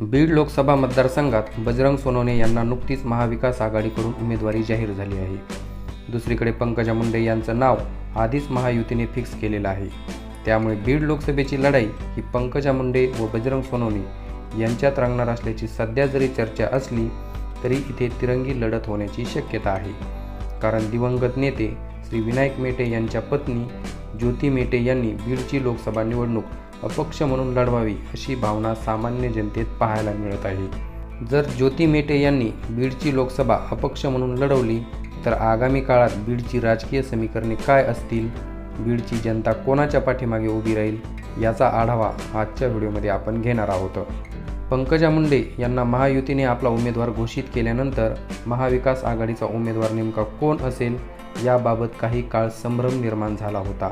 बीड लोकसभा मतदारसंघात बजरंग सोनवणे यांना नुकतीच महाविकास आघाडीकडून उमेदवारी जाहीर झाली आहे. दुसरीकडे पंकजा मुंडे यांचं नाव आधीच महायुतीने फिक्स केलेलं आहे. त्यामुळे बीड लोकसभेची लढाई ही पंकजा मुंडे व बजरंग सोनवणे यांच्यात रंगणार असल्याची सध्या जरी चर्चा असली तरी इथे तिरंगी लढत होण्याची शक्यता आहे. कारण दिवंगत नेते श्री विनायक मेटे यांच्या पत्नी ज्योती मेटे यांनी बीडची लोकसभा निवडणूक अपक्ष म्हणून लढवावी अशी भावना सामान्य जनतेत पाहायला मिळत आहे. जर ज्योती मेटे यांनी बीडची लोकसभा अपक्ष म्हणून लढवली तर आगामी काळात बीडची राजकीय समीकरणे काय असतील? बीडची जनता कोणाच्या पाठीमागे उभी राहील? याचा आढावा आजच्या व्हिडिओमध्ये आपण घेणार आहोत. पंकजा मुंडे यांना महायुतीने आपला उमेदवार घोषित केल्यानंतर महाविकास आघाडीचा उमेदवार नेमका कोण असेल? याबाबत काही काळ संभ्रम निर्माण झाला होता.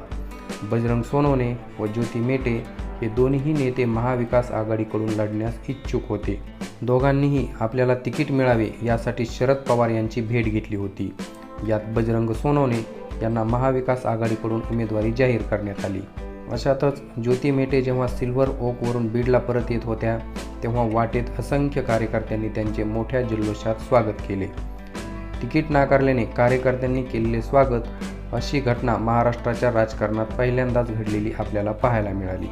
बजरंग सोनवणे व ज्योती मेटे हे दोन्ही नेते महाविकास आघाडीकडून लढण्यास इच्छुक होते. दोघांनीही आपल्याला तिकीट मिळावे यासाठी शरद पवार यांची भेट घेतली होती. यात बजरंग सोनवणे यांना महाविकास आघाडीकडून उमेदवारी जाहीर करण्यात आली. अशातच ज्योती मेटे जेव्हा सिल्व्हर ओकवरून बीडला परत येत होत्या तेव्हा वाटेत असंख्य कार्यकर्त्यांनी त्यांचे मोठ्या जल्लोषात स्वागत केले. तिकीट नाकारल्याने कार्यकर्त्यांनी केलेले स्वागत अशी घटना महाराष्ट्राच्या राजकारणात पहिल्यांदाच घडलेली आपल्याला पाहायला मिळाली.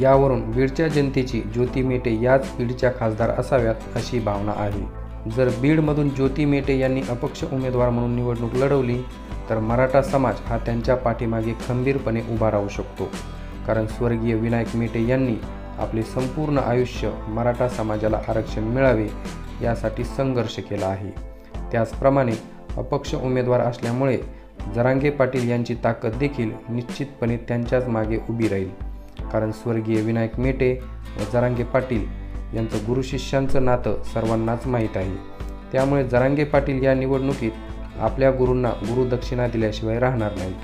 यावरून बीडच्या जनतेची ज्योती मेटे याच बीडच्या खासदार असाव्यात अशी भावना आहे. जर बीडमधून ज्योती मेटे यांनी अपक्ष उमेदवार म्हणून निवडणूक लढवली तर मराठा समाज हा त्यांच्या पाठीमागे खंबीरपणे उभा राहू शकतो. कारण स्वर्गीय विनायक मेटे यांनी आपले संपूर्ण आयुष्य मराठा समाजाला आरक्षण मिळावे यासाठी संघर्ष केला आहे. त्याचप्रमाणे अपक्ष उमेदवार असल्यामुळे जरांगे पाटील यांची ताकद देखील निश्चितपणे त्यांच्याच मागे उभी राहील. कारण स्वर्गीय विनायक मेटे व जरांगे पाटील यांचं गुरुशिष्यांचं नातं सर्वांनाच माहीत आहे. त्यामुळे जरांगे पाटील या निवडणुकीत आपल्या गुरूंना गुरुदक्षिणा दिल्याशिवाय राहणार नाहीत.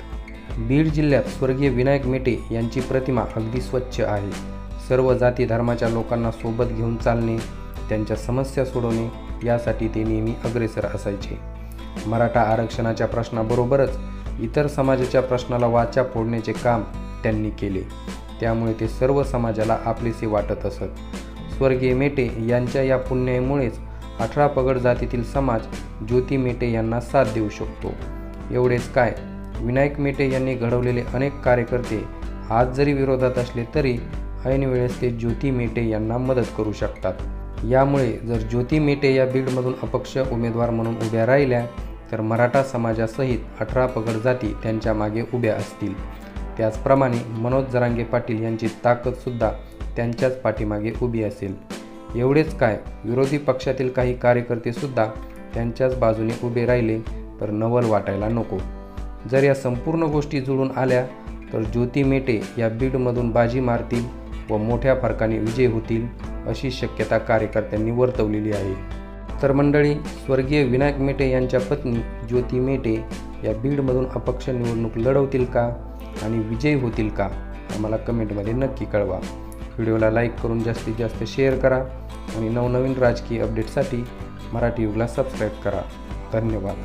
बीड जिल्ह्यात स्वर्गीय विनायक मेटे यांची प्रतिमा अगदी स्वच्छ आहे. सर्व जाती धर्माच्या लोकांना सोबत घेऊन चालणे त्यांच्या समस्या सोडवणे यासाठी ते नेहमी अग्रेसर असायचे. मराठा आरक्षणाच्या प्रश्नाबरोबरच इतर समाजाच्या प्रश्नाला वाचा फोडण्याचे काम त्यांनी केले. त्यामुळे ते सर्व समाजाला आपलेसे वाटत असत. स्वर्गीय मेटे यांच्या या पुण्यामुळेच अठरा पगड जातीतील समाज ज्योती मेटे यांना साथ देऊ शकतो. एवढेच काय विनायक मेटे यांनी घडवलेले अनेक कार्यकर्ते आज जरी विरोधात असले तरी ऐनवेळेस ते ज्योती मेटे यांना मदत करू शकतात. यामुळे जर ज्योती मेटे या बीडमधून अपक्ष उमेदवार म्हणून उभ्या राहिल्या तर मराठा समाजासहित अठरा पगड जाती त्यांच्या मागे उभ्या असतील. त्याचप्रमाणे मनोज जरांगे पाटील यांची ताकदसुद्धा त्यांच्याच पाठीमागे उभी असेल. एवढेच काय विरोधी पक्षातील काही कार्यकर्तेसुद्धा त्यांच्याच बाजूने उभे राहिले तर नवल वाटायला नको. जर या संपूर्ण गोष्टी जुळून आल्या तर ज्योती मेटे या बीडमधून बाजी मारतील व मोठ्या फरकाने विजय होतील. अशी शक्यता कार्यकर्त्यांनी वर्तवलेली आहे. तर मंडळी स्वर्गीय विनायक मेटे यांच्या पत्नी ज्योती मेटे या बीडमधून अपक्ष निवडणूक लढवतील का आणि विजयी होतील का आम्हाला कमेंटमध्ये नक्की कळवा. व्हिडिओला लाईक करून जास्तीत जास्त शेअर करा आणि नवनवीन राजकीय अपडेटसाठी मराठी युगला सबस्क्राईब करा. धन्यवाद.